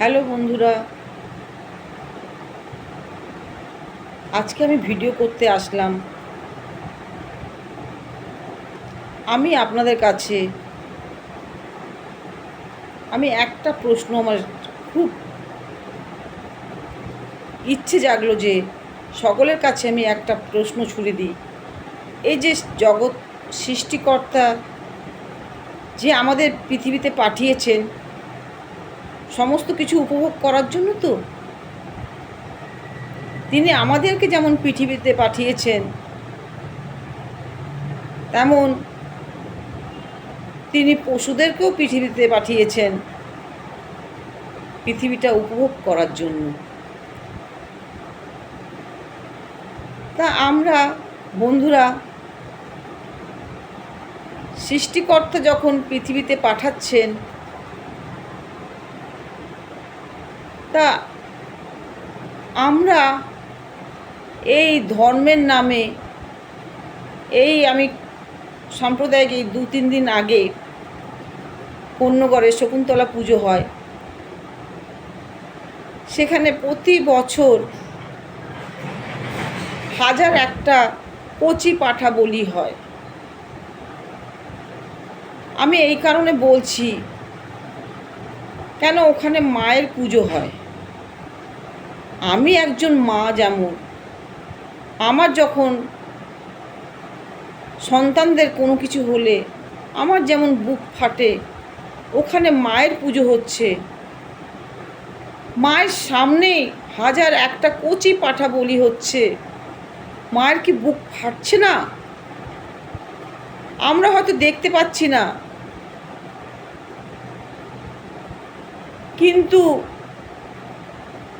Hello বন্ধুরা। আজকে আমি ভিডিও করতে আসলাম। আমি আপনাদের কাছে আমি একটা প্রশ্ন আমার খুব ইচ্ছে জাগলো যে সকলের কাছে আমি একটা প্রশ্ন ছুড়ে দিই। এই যে জগৎ সৃষ্টিকর্তা যে আমাদের পৃথিবীতে পাঠিয়েছেন সমস্ত কিছু উপভোগ করার জন্য তো? তিনি আমাদেরকে যেমন পৃথিবীতে পাঠিয়েছেন, তেমন তিনি পশুদেরকেও পৃথিবীতে পাঠিয়েছেন, পৃথিবীটা উপভোগ করার জন্য। তা আমরা বন্ধুরা, সৃষ্টিকর্তা যখন পৃথিবীতে পাঠাচ্ছেন তা আমরা এই ধর্মের নামে, এই আমি সাম্প্রদায়িক এই দু তিন দিন আগে কন্যগড়ে শকুন্তলা পুজো হয়, সেখানে প্রতি বছর হাজার একটা কচি পাঠা বলি হয়। আমি এই কারণে বলছি, কেন ওখানে মায়ের পুজো হয়? আমি একজন মা যেমন, আমার যখন সন্তানদের কোনো কিছু হলে, আমার যেমন বুক ফাটে, ওখানে মায়ের পুজো হচ্ছে। মায়ের সামনেই হাজার একটা কচি পাঠা বলি হচ্ছে। মায়ের কি বুক ফাটছে না? আমরা হয়তো দেখতে পাচ্ছি না। কিন্তু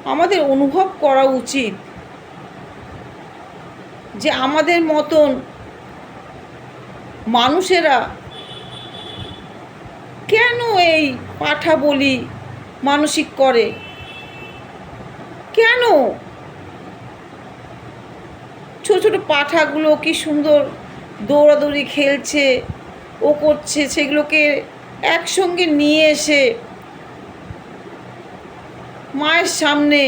আমাদের অনুভব করা উচিত যে আমাদের মতন মানুষেরা কেন এই পাঠা বলি মানসিক করে? কেন? ছোট ছোট পাঠাগুলো কি সুন্দর দৌড়াদৌড়ি খেলছে, ও করছে, সেগুলোকে একসঙ্গে নিয়ে এসে মায়ের সামনে।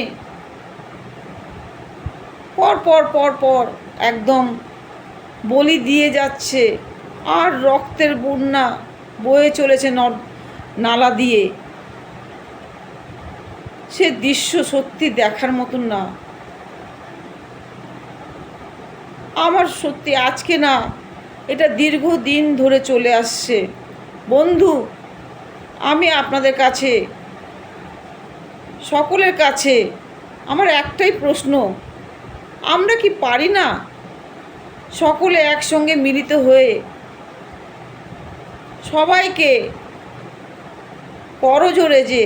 পর পর পর পর একদম বলি দিয়ে যাচ্ছে। আর রক্তের বন্যা বয়ে চলেছে নদ, নালা দিয়ে। সে দৃশ্য সত্যি দেখার মতন না। আমার সত্যি আজকে না, এটা দীর্ঘদিন ধরে চলে আসছে। বন্ধু, আমি আপনাদের কাছে সকলের কাছে আমার একটাই প্রশ্ন, আমরা কি পারি না সকলে একসঙ্গে মিলিত হয়ে সবাইকে করজোরে যে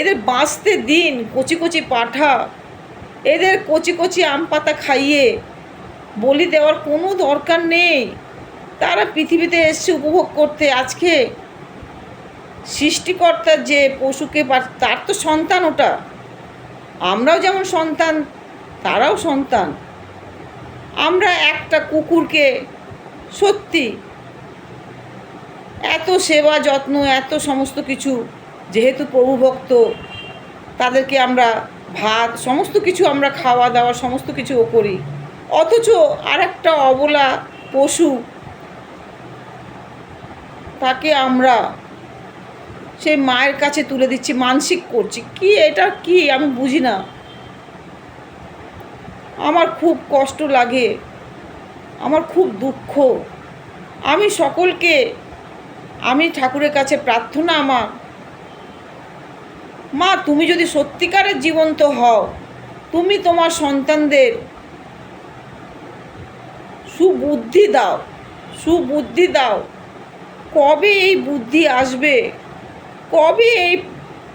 এদের বাঁচতে দিন, কচি কচি পাঠা, এদের কচি কচি আম পাতা খাইয়ে বলি দেওয়ার কোনো দরকার নেই। তারা পৃথিবীতে এসছে উপভোগ করতে, আজকে সৃষ্টিকর্তার যে পশুকে তার তো সন্তান ওটা। আমরাও যেমন সন্তান, তারাও সন্তান। আমরা একটা কুকুরকে সত্যি এত সেবা, যত্ন, এত সমস্ত কিছু, যেহেতু প্রভুভক্ত, তাদেরকে আমরা ভাত, সমস্ত কিছু আমরা খাওয়া দাওয়া, সমস্ত কিছু করি। অথচ আর একটা অবলা পশু, তাকে আমরা সেই মায়ের কাছে তুলে দিচ্ছি, মানসিক করছি। কি এটা কি? আমি বুঝি না। আমার খুব কষ্ট লাগে। আমার খুব দুঃখ। আমি সকলকে, আমি ঠাকুরের কাছে প্রার্থনা আমার। মা, তুমি যদি সত্যিকারের জীবন্ত হও, তুমি তোমার সন্তানদের সুবুদ্ধি দাও সুবুদ্ধি দাও। কবে এই বুদ্ধি আসবে? কবে এই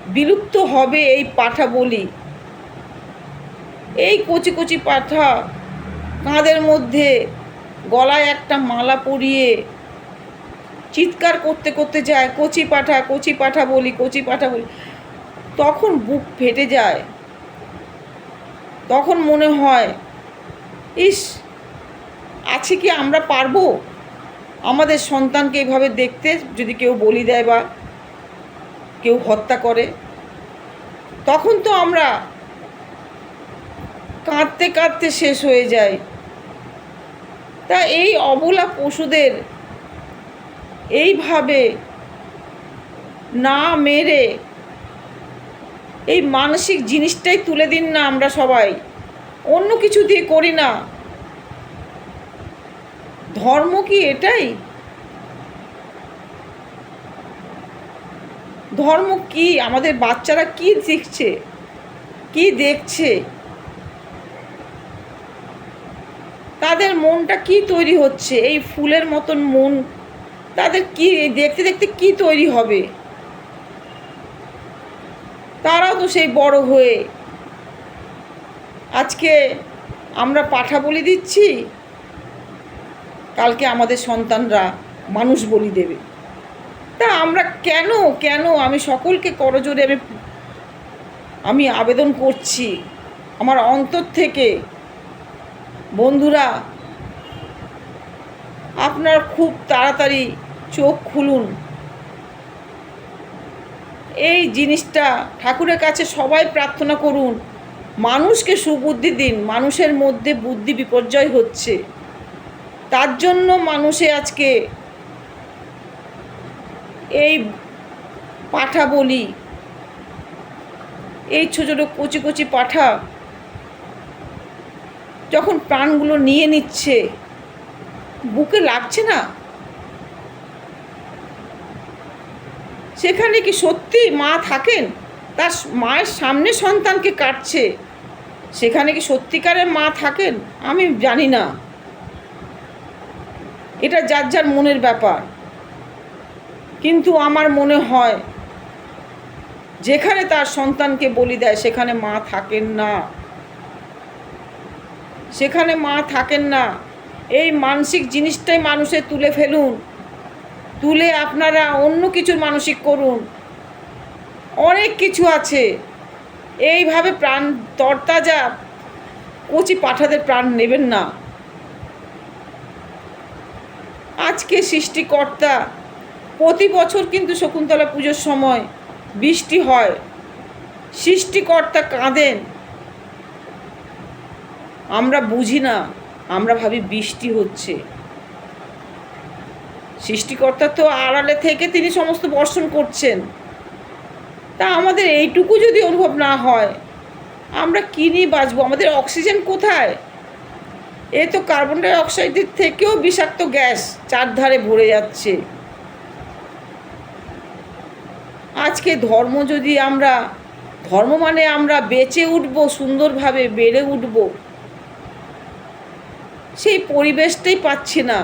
বিলুপ্ত হবে এই পাঠা বলি এই কচি কচি পাঠা কাঁধের মধ্যে গলায় একটা মালা পরিয়ে চিৎকার করতে করতে যায়, কচি পাঠা কচি পাঠা বলি, কচি পাঠা বলি। তখন বুক ফেটে যায়। তখন মনে হয়, ইস, আছে কি আমরা পারব? আমাদের সন্তানকে এভাবে দেখতে যদি কেউ বলি দেয় বা কেউ হত্যা করে, তখন তো আমরা কাঁদতে কাঁদতে শেষ হয়ে যায় তা এই অবলা পশুদের এইভাবে না মেরে এই মানসিক জিনিসটাই তুলে দিন না আমরা সবাই। অন্য কিছু দিয়ে করি না। ধর্ম কি এটাই? ধর্ম কি? আমাদের বাচ্চারা কি শিখছে কি দেখছে? তাদের মনটা কি তৈরি হচ্ছে? এই ফুলের মতন মন, তাদের কি, দেখতে দেখতে কি তৈরি হবে? তারাও তো সেই বড় হয়ে আজকে আমরা পাঠা বলি দিচ্ছি। কালকে আমাদের সন্তানরা মানুষ বলি দেবে। তা আমরা কেন কেন? আমি সকলকে করজোরে আমি আমি আবেদন করছি। আমার অন্তর থেকে, বন্ধুরা, আপনার খুব তাড়াতাড়ি চোখ খুলুন। এই জিনিসটা ঠাকুরের কাছে সবাই প্রার্থনা করুন। মানুষকে সুবুদ্ধি দিন, মানুষের মধ্যে বুদ্ধি বিপর্যয় হচ্ছে। তার জন্য মানুষে আজকে এই পাঠা বলি। এই ছোটো ছোটো কচি কচি পাঠা যখন প্রাণগুলো নিয়ে নিচ্ছে, বুকে লাগছে না? সেখানে কি সত্যি মা থাকেন? তার মায়ের সামনে সন্তানকে কাটছে। সেখানে কি সত্যিকারের মা থাকেন? আমি জানি না। এটা যার যার মনের ব্যাপার। কিন্তু আমার মনে হয়, যেখানে তার সন্তানকে বলি দেয়, সেখানে মা থাকেন না। সেখানে মা থাকেন না। এই মানসিক জিনিসটাই মানুষের তুলে ফেলুন। তুলে আপনারা অন্য কিছুর মানসিক করুন। অনেক কিছু আছে। এইভাবে প্রাণ তরতাজা কচি পাঠাদের প্রাণ নেবেন না। আজকে সৃষ্টিকর্তা প্রতি বছর কিন্তু শকুন্তলা পুজোর সময় বৃষ্টি হয়। সৃষ্টিকর্তা কাঁদেন। আমরা বুঝি না, আমরা ভাবি বৃষ্টি হচ্ছে। সৃষ্টিকর্তা তো আড়ালে থেকে তিনি সমস্ত বর্ষণ করছেন। তা আমাদের এইটুকু যদি অনুভব না হয়, আমরা কী নিয়ে বাঁচবো? আমাদের অক্সিজেন কোথায়? এ তো কার্বন ডাই অক্সাইডের থেকেও বিষাক্ত গ্যাস চারধারে ভরে যাচ্ছে। আজকে ধর্ম যদি আমরা, ধর্ম মানে আমরা বেঁচে উঠব, সুন্দরভাবে বেড়ে উঠব, সেই পরিবেশটাই পাচ্ছি না।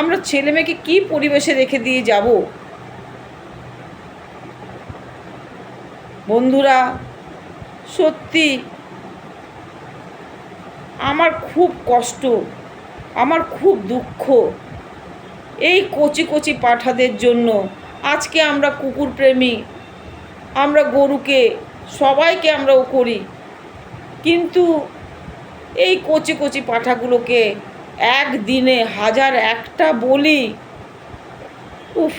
আমরা ছেলে মেয়েকে কী পরিবেশে রেখে দিয়ে যাব? বন্ধুরা, সত্যি আমার খুব কষ্ট, আমার খুব দুঃখ। এই কচি কচি পাঠাদের জন্য আজকে আমরা কুকুর প্রেমী, আমরা গরুকে, সবাইকে আমরাও করি। কিন্তু এই কচি কচি পাঠাগুলোকে একদিনে হাজার একটা বলি, উফ,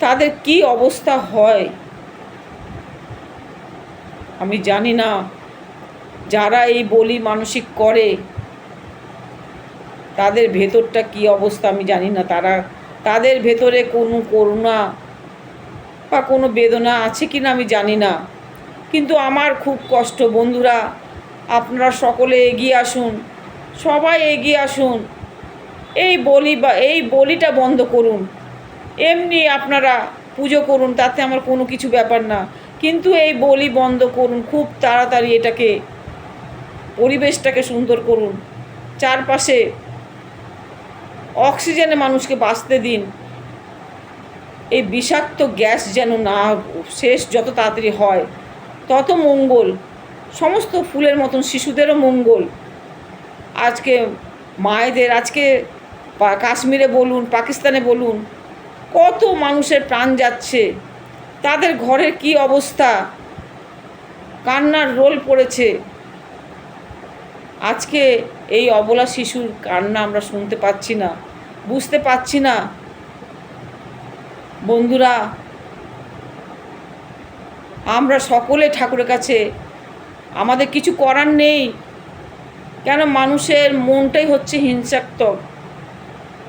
তাদের কি অবস্থা হয়? আমি জানি না। যারা এই বলি মানসিক করে তাদের ভেতরটা কি অবস্থা আমি জানি না। তারা, তাদের ভেতরে কোনো করুণা বা কোনো বেদনা আছে কি না আমি জানি না। কিন্তু আমার খুব কষ্ট বন্ধুরা, আপনারা সকলে এগিয়ে আসুন, সবাই এগিয়ে আসুন। এই বলি বা, এই বলিটা বন্ধ করুন। এমনি আপনারা পুজো করুন, তাতে আমার কোনো কিছু ব্যাপার না। কিন্তু এই বলি বন্ধ করুন, খুব তাড়াতাড়ি এটাকে, পরিবেশটাকে সুন্দর করুন। চারপাশে অক্সিজেনে মানুষকে বাঁচতে দিন। এই বিষাক্ত গ্যাস যেন না শেষ যত তাড়াতাড়ি হয়, তত মঙ্গল। সমস্ত ফুলের মতন, শিশুদেরও মঙ্গল। আজকে মায়েদের, আজকে কাশ্মীরে বলুন, পাকিস্তানে বলুন, কত মানুষের প্রাণ যাচ্ছে। তাদের ঘরের কি অবস্থা? কান্নার রোল পড়েছে। আজকে এই অবলা শিশুর কান্না আমরা শুনতে পাচ্ছি না, বুঝতে পাচ্ছি না। বন্ধুরা, আমরা সকলে ঠাকুরের কাছে, আমাদের কিছু করার নেই। কেন মানুষের মনটাই হচ্ছে হিংসাত্মক?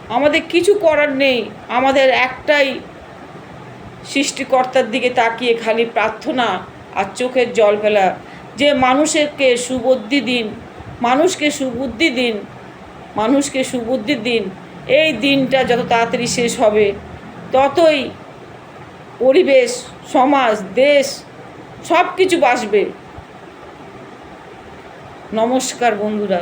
আমাদের কিছু করার নেই। আমাদের একটাই সৃষ্টিকর্তার দিকে তাকিয়ে খালি প্রার্থনা আর চোখের জল ফেলা। যে মানুষকে সুবুদ্ধি দিন মানুষকে সুবুদ্ধি দিন, মানুষকে সুবুদ্ধি দিন। এই দিনটা যত তাড়াতাড়ি শেষ হবে, ততই পরিবেশ, সমাজ, দেশ সব কিছু বাসবে নমস্কার বন্ধুরা।